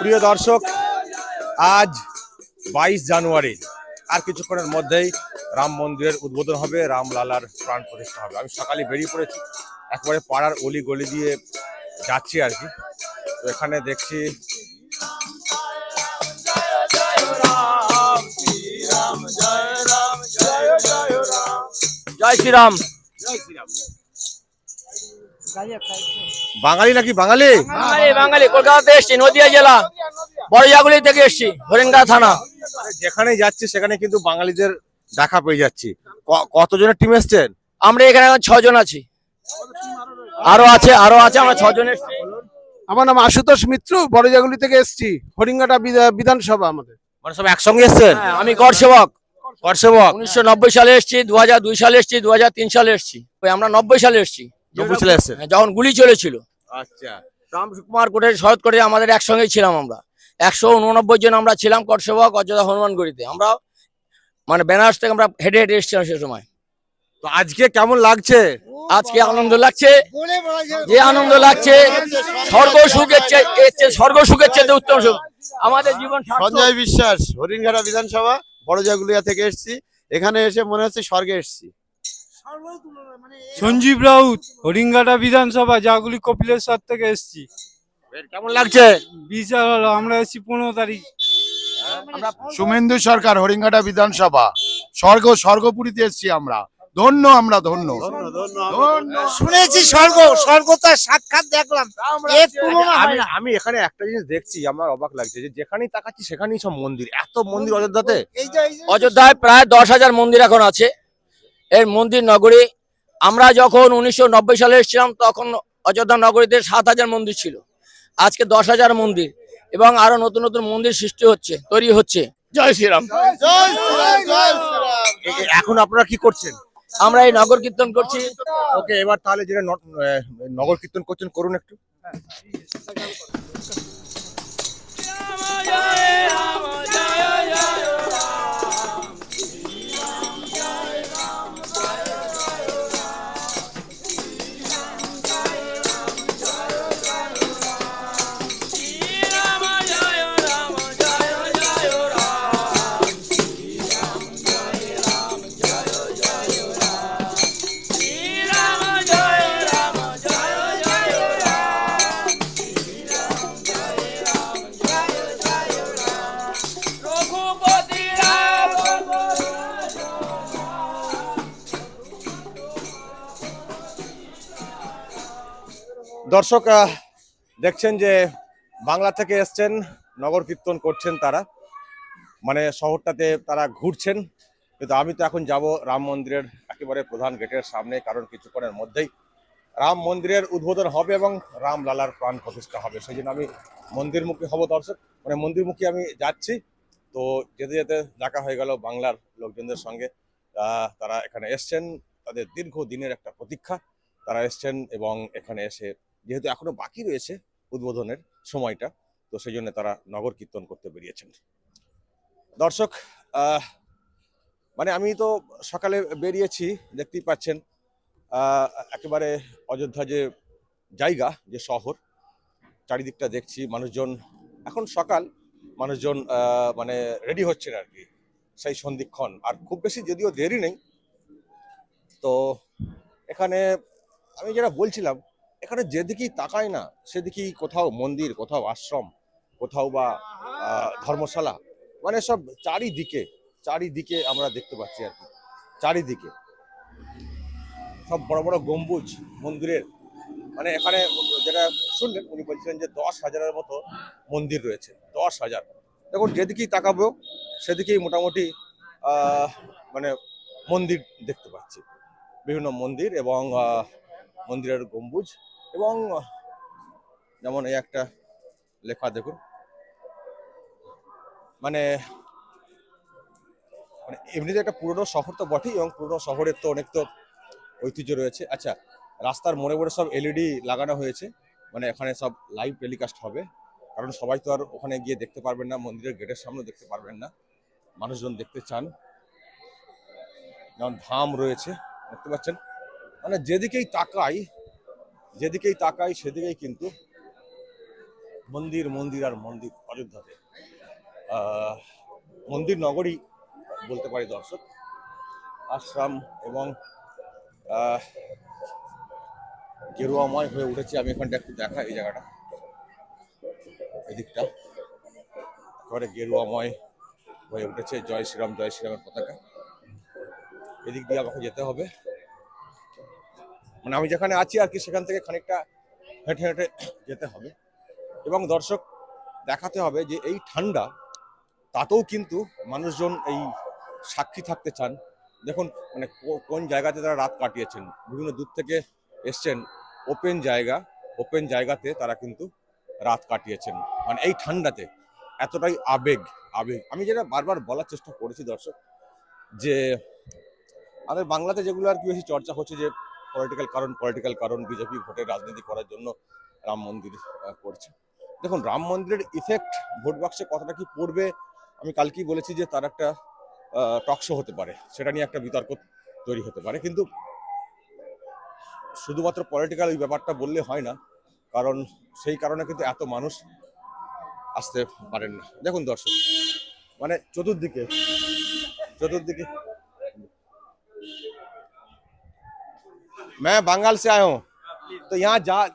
প্রিয় দর্শক আজ বাইশ জানুয়ারি। আর কিছুক্ষণের মধ্যেই রাম মন্দিরের উদ্বোধন হবে রামলালার প্রাণ প্রতিষ্ঠা হবে। আমি সকালে বেরিয়ে পড়েছি একবারে পাড়ার অলি গলি দিয়ে যাচ্ছি আর কি। তো এখানে দেখছি জয় শ্রীরাম বাঙালি নাকি বাঙালি? বাঙালি বাঙালি। কলকাতাতে এসছি নদিয়া জেলা। বড়জাগুলি থেকে এসছি হরিঙ্গা থানা। যেখানে যাচ্ছি সেখানে কিন্তু বাঙালিদের দেখা পেয়ে যাচ্ছি। কতজনের টিম এসছেন? আমরা এখানে ছজন আছি। আরও আছে আরও আছে আমরা ছজন এসছি। আমার নাম আশুতোষ মিত্র বড়জাগুলি থেকে এসেছি হরিঙ্গাটা বিধানসভা আমাদের। মানে সব একসঙ্গে এসছেন? হ্যাঁ, আমি কর সেবক। কর্ষবক উনিশশো নব্বই সালে এসছি দু দুই সালে এসছি দু তিন সালে এসছি। ওই আমরা নব্বই সালে এসছি। হ্যাঁ, যখন গুলি চলেছিল। আচ্ছা। রামকুমার কোটের শরৎ কোটে আমাদের একসঙ্গে ছিলাম আমরা। একশো উননব্বই জন আমরা ছিলাম করসেবক অযোধ্যা হনুমানগড়িতে আমরা মানে বেনারস থেকে আমরা হেঁটে হেঁটে এসছিলাম সে সময়। তো আজকে কেমন লাগছে? আজকে আনন্দ লাগছে। যে আনন্দ লাগছে স্বর্গ সুখ এর চেয়ে- স্বর্গ সুখের চেয়ে উত্তম সুখ। আমাদের জীবন সঞ্জয় বিশ্বাস হরিণঘাটা বিধানসভা বড়জাগুলিয়া থেকে এসেছি। এখানে এসে মনে হচ্ছে স্বর্গে এসেছি। সঞ্জীব রাউত হরিঙ্গাটা বিধানসভা জাগুলি কপিলেশ্বর থেকে এসেছি। কেমন লাগছে? বিশাল হলো আমরা এসেছি পনেরো তারিখ। সুমেন্দু সরকার হরিঙ্গাটা বিধানসভা। স্বর্গ স্বর্গপুরীতে এসেছি আমরা। ধন্য আমরা ধন্য। ধন্য শুনেছি স্বর্গ স্বর্গ তো আর সাক্ষাৎ দেখলাম। হয় আমি এখানে একটা জিনিস দেখছি আমার অবাক লাগছে যে যেখানেই তাকাচ্ছি সেখানেই সব মন্দির। এত মন্দির অযোধ্যাতে? অযোধ্যায় প্রায় দশ হাজার মন্দির এখন আছে। এর মন্দির নগরী আমরা যখন উনিশশো নব্বই সালে এসেছিলাম তখন অযোধ্যা নগরীতে সাত হাজার মন্দির ছিল। আজকে দশ হাজার মন্দির এবং আরও নতুন নতুন মন্দির সৃষ্টি হচ্ছে তৈরি হচ্ছে। জয় শ্রীরাম। জয় জয় এখন আপনারা কি করছেন? আমরা এই নগর কীর্তন করছি। ওকে এবার তাহলে যেটা নগর কীর্তন করছেন করুন একটু। দর্শক দেখছেন যে বাংলা থেকে এসছেন, নগর কীর্তন করছেন তারা। মানে শহরটাতে তারা ঘুরছেন। কিন্তু আমি তো এখন যাব রাম মন্দিরের একেবারে প্রধান গেটের সামনে, কারণ কিছুক্ষণের মধ্যেই রাম মন্দিরের উদ্বোধন হবে এবং রাম লালার প্রাণ প্রতিষ্ঠা হবে। সেই জন্য আমি মন্দিরমুখী হব দর্শক। মানে মন্দিরমুখী আমি যাচ্ছি। তো যেতে যেতে দেখা হয়ে গেল বাংলার লোকজনদের সঙ্গে। তারা এখানে এসছেন। তাদের দীর্ঘ দিনের একটা প্রতীক্ষা। তারা এসছেন এবং এখানে এসে যেহেতু এখনও বাকি রয়েছে উদ্বোধনের সময়টা, তো সেই জন্য তারা নগর কীর্তন করতে বেরিয়েছেন। দর্শক মানে আমি তো সকালে বেরিয়েছি, দেখতেই পাচ্ছেন একেবারে অযোধ্যা যে জায়গা, যে শহর, চারিদিকটা দেখছি, মানুষজন, এখন সকাল, মানুষজন মানে রেডি হচ্ছেন আর কি, সেই সন্ধিক্ষণ। আর খুব বেশি যদিও দেরি নেই, তো এখানে আমি যেটা বলছিলাম এখানে যেদিকেই তাকাই না, সেদিকেই কোথাও মন্দির, কোথাও আশ্রম, কোথাও বা ধর্মশালা মানে সব চারিদিকে চারিদিকে আমরা দেখতে পাচ্ছি আর কি। চারিদিকে। সব বড় বড় গম্বুজ, মন্দিরের মানে এখানে যেটা শুনলেন, উনি বলছিলেন যে দশ হাজারের মতো মন্দির রয়েছে, দশ হাজার। দেখুন, যেদিকেই তাকাবো, সেদিকেই মোটামুটি মানে মন্দির দেখতে পাচ্ছি। বিভিন্ন মন্দির এবং মন্দিরের গম্বুজ এবং যেমন এই একটা লেখা দেখুন। মানে মানে এমনিতে একটা পুরনো শহর তো বটেই এবং পুরনো শহরের তো অনেক তো ঐতিহ্য রয়েছে। আচ্ছা রাস্তার মোড়ে মোড়ে সব এলইডি লাগানো হয়েছে। মানে এখানে সব লাইভ টেলিকাস্ট হবে। কারণ সবাই তো আর ওখানে গিয়ে দেখতে পারবেন না, মন্দিরের গেটের সামনে দেখতে পারবেন না। মানুষজন দেখতে চান। যেমন ধাম রয়েছে, দেখতে পাচ্ছেন। মানে যেদিকেই তাকাই যেদিকেই তাকাই, সেদিকেই কিন্তু মন্দির মন্দির আর মন্দির অযোধ্যাতে। মন্দির নগরী বলতে পারি দর্শক, আশ্রম এবং গেরুয়াময় হয়ে উঠেছে। আমি এখানটা একটু দেখা এই জায়গাটা। এদিকটা একেবারে গেরুয়াময় হয়ে উঠেছে। জয় শ্রীরাম, জয় শ্রীরামের পতাকা। এদিক দিয়ে আমাকে যেতে হবে। মানে আমি যেখানে আছি আর কি, সেখান থেকে খানিকটা হেঁটে হেঁটে যেতে হবে। এবং দর্শক, দেখাতে হবে যে এই ঠান্ডা, তাতেও কিন্তু মানুষজন এই সাক্ষী থাকতে চান। দেখুন মানে কোন জায়গাতে তারা রাত কাটিয়েছেন? বিভিন্ন দূর থেকে এসছেন। ওপেন জায়গা, ওপেন জায়গাতে তারা কিন্তু রাত কাটিয়েছেন। মানে এই ঠান্ডাতে এতটাই আবেগ আবেগ। আমি যেটা বারবার বলার চেষ্টা করেছি দর্শক, যে আমাদের বাংলাতে যেগুলো আর কি বেশি চর্চা হচ্ছে যে পলিটিক্যাল কারণ পলিটিক্যাল কারণ, বিজেপি ভোটের রাজনীতি করার জন্য রাম মন্দির করছে। দেখুন, রাম মন্দিরের ইফেক্ট ভোট বাক্সে কতটা কি পড়বে, আমি কালকেই বলেছি যে তার একটা টকশো হতে পারে। সেটা নিয়ে একটা বিতর্ক তৈরি হতে পারে। কিন্তু শুধুমাত্র পলিটিক্যাল ওই ব্যাপারটা বললে হয় না, কারণ সেই কারণে কিন্তু এত মানুষ আসতে পারেন না। দেখুন দর্শক মানে চতুর্দিকে চতুর্দিকে मैं बंगाल से आया हूँ तो यहाँ जा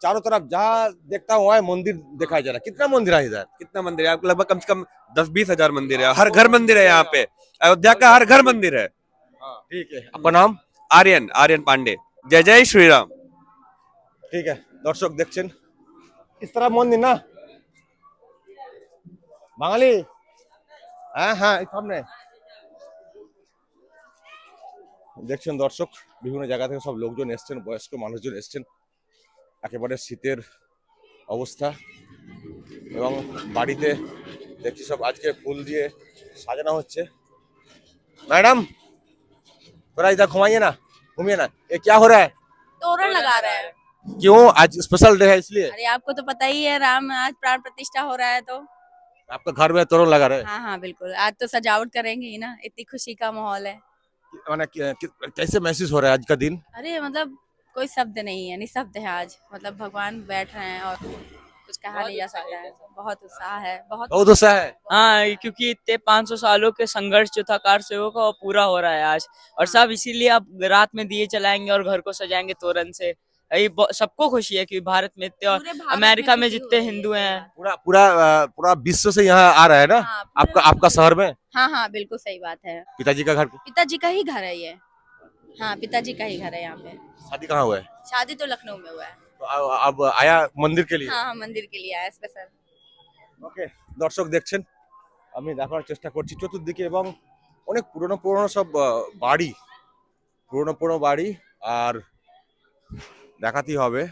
चारों तरफ जहाँ देखता हूँ वहाँ मंदिर दिखाई जा रहा है कितना मंदिर है इधर कितना मंदिर है आपको लगभग कम से कम दस बीस हजार मंदिर है हर घर मंदिर है यहाँ पे अयोध्या का हर घर मंदिर है ठीक है आपका नाम आर्यन आर्यन पांडे जय जय श्री राम ঠিক আছে দর্শক দেখছেন ইস্তারা মন্দির না বাঙালি হ্যাঁ হ্যাঁ এই সামনে দেখছেন দর্শক বিভিন্ন জায়গা থেকে সব লোকজন এসছেন বয়স্ক মানুষজন এসছেন একেবারে শীতের অবস্থা এবং বাড়িতে দেখছি সব আজকে ফুল দিয়ে সাজানো হচ্ছে ম্যাডাম थोड़ा इधर घुमाइए ना घूमिए ना ये क्या हो रहा है तोरण लगा रहे हैं क्यों आज स्पेशल डे है इसलिए अरे आपको तो पता ही है राम आज प्राण प्रतिष्ठा हो रहा है तो आपका घर में तोरण लगा रहे हाँ हाँ बिल्कुल आज तो सजावट करेंगे ही ना इतनी खुशी का माहौल है माने कैसे महसूस हो रहा है आज का दिन? अरे मतलब कोई शब्द नहीं है निशब्द है आज। मतलब भगवान बैठ रहे हैं और कुछ कहा नहीं जा सकता है। बहुत उत्साह है बहुत बहुत उत्साह है। हाँ क्योंकि इतने 500 सालों के संघर्ष जो था कार सेवकों का वो पूरा हो रहा है आज। और सब इसीलिए अब रात में दिए चलाएँगे और घर को सजाएँगे तोरण से। ये ब- सबको खुशी है कि भारत में इतने और पूरे भारत अमेरिका में खुशी जितने हो रही है। हिंदू हैं पूरा पूरा अ, पूरा विश्व से यहाँ आ रहा है ना हाँ, पूरे आपका विश्व आपका से- शहर में हाँ हाँ बिल्कुल सही बात है पिताजी का घर पिताजी का ही घर है ये हाँ पिताजी का ही घर है यहाँ पे शादी कहाँ हुआ है शादी तो लखनऊ में हुआ है तो अब अब आया मंदिर के लिए हाँ हाँ मंदिर के लिए आया स्पेशल ওকে দর্শক দেখছেন আমি দেখার চেষ্টা করছি চতুর্দিকে এবং অনেক পুরনো পুরনো সব আহ, বাড়ি পুরনো পুরনো বাড়ি আর দেখাতেই হবে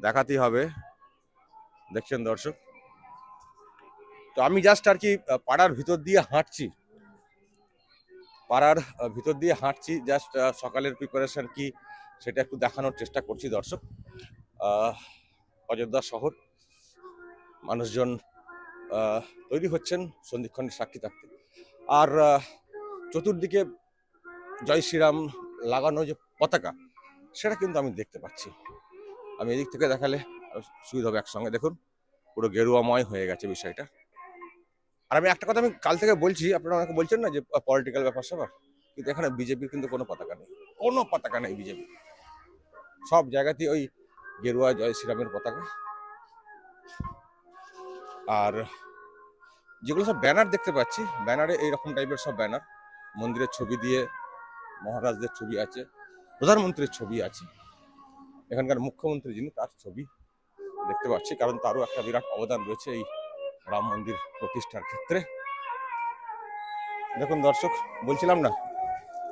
দেখাতেই হবে। দেখছেন দর্শক? তো আমি জাস্ট আর কি পাড়ার ভিতর দিয়ে হাঁটছি। পাড়ার ভিতর দিয়ে হাঁটছি জাস্ট সকালের প্রিপারেশন কি সেটা একটু দেখানোর চেষ্টা করছি দর্শক। অযোধ্যা শহর, মানুষজন তৈরি হচ্ছেন সন্ধিক্ষণের সাক্ষী থাকতে। আর চতুর্দিকে জয় শ্রীরাম লাগানো যে পতাকা সেটা কিন্তু আমি দেখতে পাচ্ছি। আমি এদিক থেকে দেখালে সুবিধা হবে একসঙ্গে। দেখুন, পুরো গেরুয়াময় হয়ে গেছে বিষয়টা। আর আমি একটা কথা আমি কাল থেকে বলছি, আপনারা অনেকে বলছেন না যে পলিটিক্যাল ব্যাপার স্যাপার? কিন্তু এখানে বিজেপির কিন্তু কোনো পতাকা নেই। কোনো পতাকা নেই বিজেপি সব জায়গাতেই ওই গেরুয়া, জয় শ্রীরামের পতাকা। আর যেগুলো সব ব্যানার দেখতে পাচ্ছি, ব্যানারে এইরকম টাইপের সব ব্যানার। মন্দিরের ছবি দিয়ে, মহারাজদের ছবি আছে। প্রধানমন্ত্রীর ছবি আছে। এখানকার মুখ্যমন্ত্রী যিনি, তার ছবি দেখতে পাচ্ছি, কারণ তারও একটা বিরাট অবদান রয়েছে এই রাম মন্দির প্রতিষ্ঠার ক্ষেত্রে। দেখুন দর্শক, বলছিলাম না,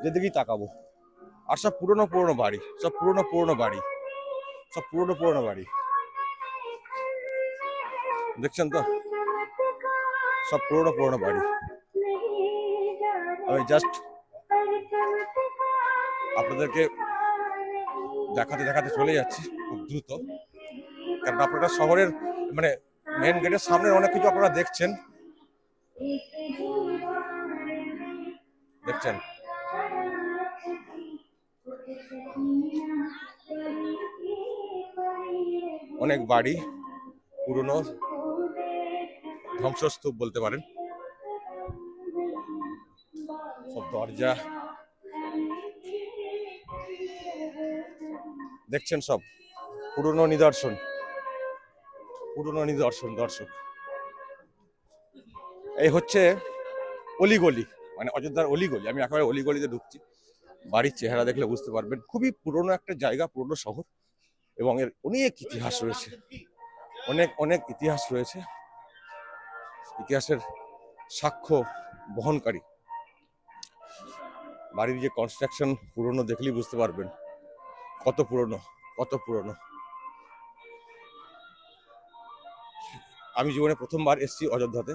যেদিকেই তাকাবো, আর সব পুরনো পুরনো বাড়ি, সব পুরনো পুরনো বাড়ি, সব পুরনো পুরনো বাড়ি। দেখছেন তো? সব পুরনো পুরনো বাড়ি। আমি জাস্ট আপনাদেরকে দেখাতে দেখাতে চলে যাচ্ছি খুব দ্রুত। কারণ আপনারা শহরের মানে মেন গেটের সামনে অনেক কিছু আপনারা দেখছেন। দেখছেন? অনেক বাড়ি পুরনো ধ্বংসস্তূপ বলতে পারেন। সব দরজা দেখছেন সব। পুরনো নিদর্শন। পুরনো নিদর্শন, দর্শক। এই হচ্ছে অলিগলি মানে অযোধ্যার অলিগলি। আমি একেবারে অলিগলিতে ঢুকছি। বাড়ির চেহারা দেখলে বুঝতে পারবেন। খুবই পুরনো একটা জায়গা, পুরনো শহর। এবং এর অনেক ইতিহাস রয়েছে। অনেক অনেক ইতিহাস রয়েছে। ইতিহাসের সাক্ষ্য বহনকারী। বাড়ির যে কনস্ট্রাকশন পুরনো দেখলেই বুঝতে পারবেন। কত পুরনো কত পুরনো। আমি জীবনে প্রথমবার এসেছি অযোধ্যাতে।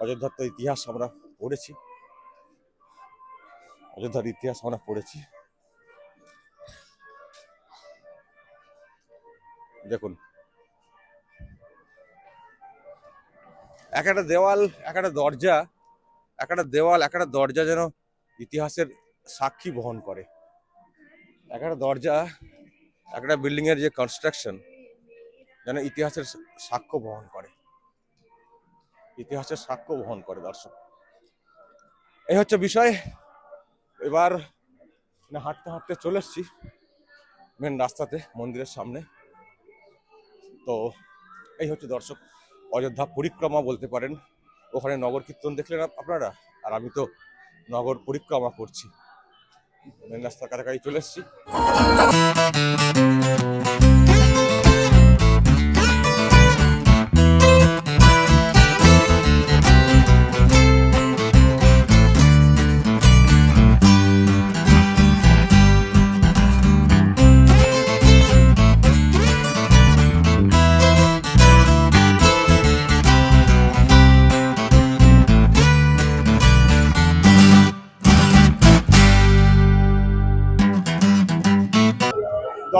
অযোধ্যার তো ইতিহাস আমরা পড়েছি। অযোধ্যার ইতিহাস আমরা পড়েছি। দেখুন। এক একটা দেওয়াল, এক একটা দরজা, এক একটা দেওয়াল, এক একটা দরজা যেন ইতিহাসের সাক্ষী বহন করে। একটা দরজা, একটা বিল্ডিং এর যে কনস্ট্রাকশন যেন ইতিহাসের সাক্ষ্য বহন করে। ইতিহাসের সাক্ষ্য বহন করে দর্শক। এই হচ্ছে বিষয়। এবার না হাঁটতে হাঁটতে চলে এসছি মেন রাস্তাতে, মন্দিরের সামনে। তো এই হচ্ছে দর্শক, অযোধ্যা পরিক্রমা বলতে পারেন। ওখানে নগর কীর্তন দেখলেন আপনারা? আর আমি তো নগর পরিক্রমা করছি। মেন রাস্তার কাছাকাছি চলে এসছি।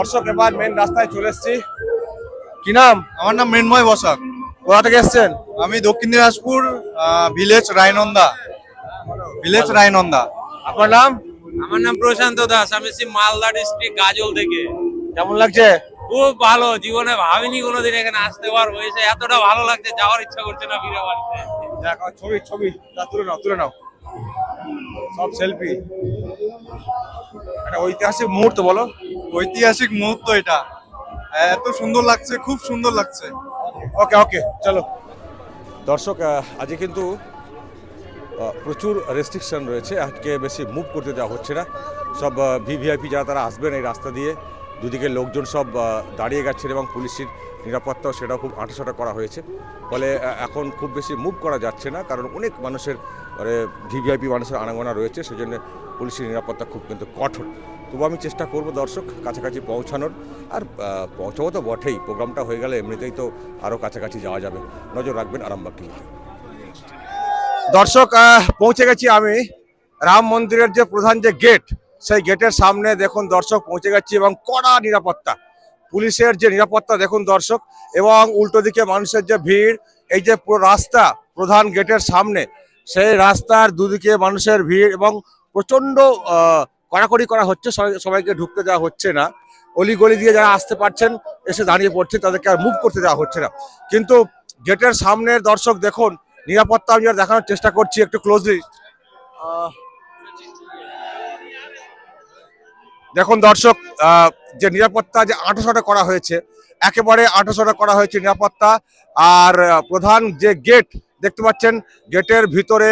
দর্শক এবার মেন রাস্তায় চলে এসছি। কি নাম? আমার নাম মৃন্ময় বসাক। কোথা থেকে এসছেন? আমি দক্ষিণ দিনাজপুর ভিলেজ রায়নন্দা। ভিলেজ রায়নন্দা। আপনার নাম? আমার নাম প্রশান্ত দাস। আমি এসেছি মালদা ডিস্ট্রিক্ট গাজল থেকে। কেমন লাগছে? খুব ভালো। জীবনে ভাবিনি কোনোদিন এখানে আসতে পারব। এসে এতটা ভালো লাগছে যাওয়ার ইচ্ছা করছে না ফিরে বাড়িতে ছবি ছবি। তুলে নাও তুলে নাও। সব সেলফি একটা ঐতিহাসিক মুহূর্ত বলো। ঐতিহাসিক মুহূর্ত এটা। এত সুন্দর লাগছে, খুব সুন্দর লাগছে। ওকে ওকে চলো। দর্শক আজকে কিন্তু প্রচুর রেস্ট্রিকশন রয়েছে। আজকে বেশি মুভ করতে দেওয়া হচ্ছে না। সব ভিভিআইপি যারা, তারা আসবেন এই রাস্তা দিয়ে। দুদিকে লোকজন সব দাঁড়িয়ে গেছেন এবং পুলিশের নিরাপত্তাও সেটাও খুব আঁটাসাটা করা হয়েছে। ফলে এখন খুব বেশি মুভ করা যাচ্ছে না, কারণ অনেক মানুষের মানে ভিভিআইপি মানুষের আনাগোনা রয়েছে। সেজন্য পুলিশের নিরাপত্তা খুব কিন্তু কঠোর। তবু আমি চেষ্টা করব দর্শক কাছাকাছি পৌঁছানোর। আর পৌঁছাবো তো বটেই প্রোগ্রামটা হয়ে গেলে এমনিতেই তো আরও কাছাকাছি যাওয়া যাবে। নজর রাখবেন আরামবাগ টিভিতে দর্শক পৌঁছে গেছি আমি রাম মন্দিরের যে প্রধান যে গেট সেই গেটের সামনে দেখুন দর্শক পৌঁছে গেছি এবং কড়া নিরাপত্তা পুলিশের যে নিরাপত্তা দেখুন দর্শক এবং উল্টো দিকে মানুষের যে ভিড় এই যে পুরো রাস্তা প্রধান গেটের সামনে সেই রাস্তার দুদিকে মানুষের ভিড় এবং প্রচণ্ড আহ, কড়াকড়ি করা হচ্ছে, সবাই সবাইকে ঢুকতে দেওয়া হচ্ছে না। অলিগলি দিয়ে যারা আসতে পারছেন, এসে দাঁড়িয়ে পড়ছে, তাদেরকে আর মুভ করতে দেওয়া হচ্ছে না। কিন্তু গেটের সামনের দর্শক দেখুন, নিরাপত্তা আমি দেখানোর চেষ্টা করছি একটু ক্লোজলি দেখুন দর্শক যে নিরাপত্তা যে আঠাশোটা করা হয়েছে, একেবারে আঠাশোটা করা হয়েছে নিরাপত্তা। আর প্রধান যে গেট দেখতে পাচ্ছেন গেটের ভিতরে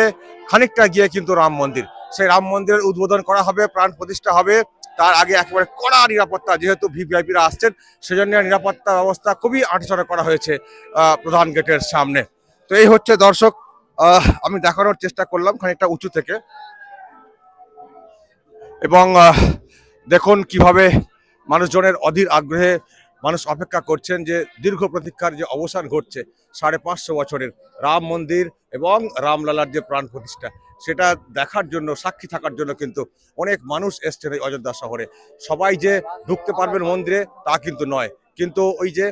খানিকটা গিয়ে কিন্তু রাম মন্দির। সেই রাম মন্দিরের উদ্বোধন করা হবে, প্রাণ প্রতিষ্ঠা হবে। তার আগে একেবারে কড়া নিরাপত্তা যেহেতু ভিভিআইপিরা আসছেন, সেজন্য নিরাপত্তা ব্যবস্থা খুবই আঁটসাঁটা করা হয়েছে প্রধান গেটের সামনে। তো এই হচ্ছে দর্শক আমি দেখানোর চেষ্টা করলাম খানিকটা উঁচু থেকে। এবং দেখুন কীভাবে মানুষজনের অধীর আগ্রহে মানুষ অপেক্ষা করছেন যে দীর্ঘ প্রতীক্ষার যে অবসান ঘটছে, সাড়ে পাঁচশো বছরের রাম মন্দির এবং রামলালার যে প্রাণ প্রতিষ্ঠা, সেটা দেখার জন্য, সাক্ষী থাকার জন্য কিন্তু অনেক মানুষ এসছেন এই অযোধ্যা শহরে। সবাই যে ঢুকতে পারবেন মন্দিরে, তা কিন্তু নয়। কিন্তু ওই যে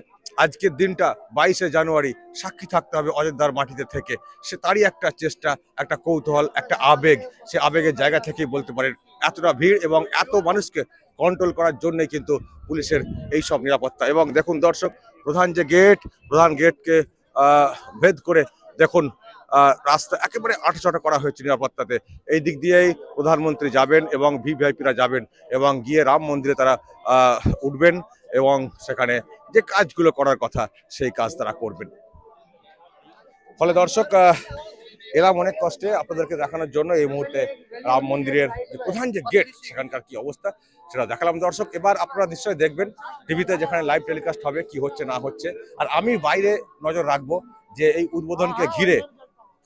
আজকের দিনটা, বাইশে জানুয়ারি, সাক্ষী থাকতে হবে অযোধ্যার মাটিতে থেকে। সে তারই একটা চেষ্টা, একটা কৌতূহল, একটা আবেগ। সে আবেগের জায়গা থেকেই বলতে পারেন, এতটা ভিড় এবং এত মানুষকে কন্ট্রোল করার জন্যই কিন্তু পুলিশের এই সব নিরাপত্তা। এবং দেখুন দর্শক, প্রধান যে গেট প্রধান গেটকে ভেদ করে দেখুন রাস্তা একেবারে আটচটা করা হয়েছে নিরাপত্তাতে। এই দিক দিয়েই প্রধানমন্ত্রী যাবেন এবং ভিভিআইপিরা যাবেন এবং গিয়ে রাম মন্দিরে তারা উঠবেন এবং সেখানে যে কাজগুলো করার কথা, সেই কাজ তারা করবেন। ফলে দর্শক এলাম অনেক কষ্টে আপনাদেরকে দেখানোর জন্য এই মুহূর্তে রাম মন্দিরের যে প্রধান যে গেট সেখানকার কি অবস্থা সেটা দেখালাম। দর্শক, এবার আপনারা নিশ্চয়ই দেখবেন টিভিতে যেখানে লাইভ টেলিকাস্ট হবে, কি হচ্ছে, না হচ্ছে। আর আমি বাইরে নজর রাখব যে এই উদ্বোধনকে ঘিরে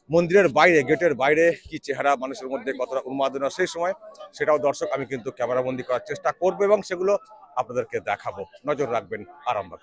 মন্দিরের বাইরে গেটের বাইরে কি চেহারা মানুষের মধ্যে কতটা উন্মাদনা সেই সময়, সেটাও দর্শক আমি কিন্তু ক্যামেরাবন্দি করার চেষ্টা করব এবং সেগুলো আপনাদেরকে দেখাবো। নজর রাখবেন আরামবাগ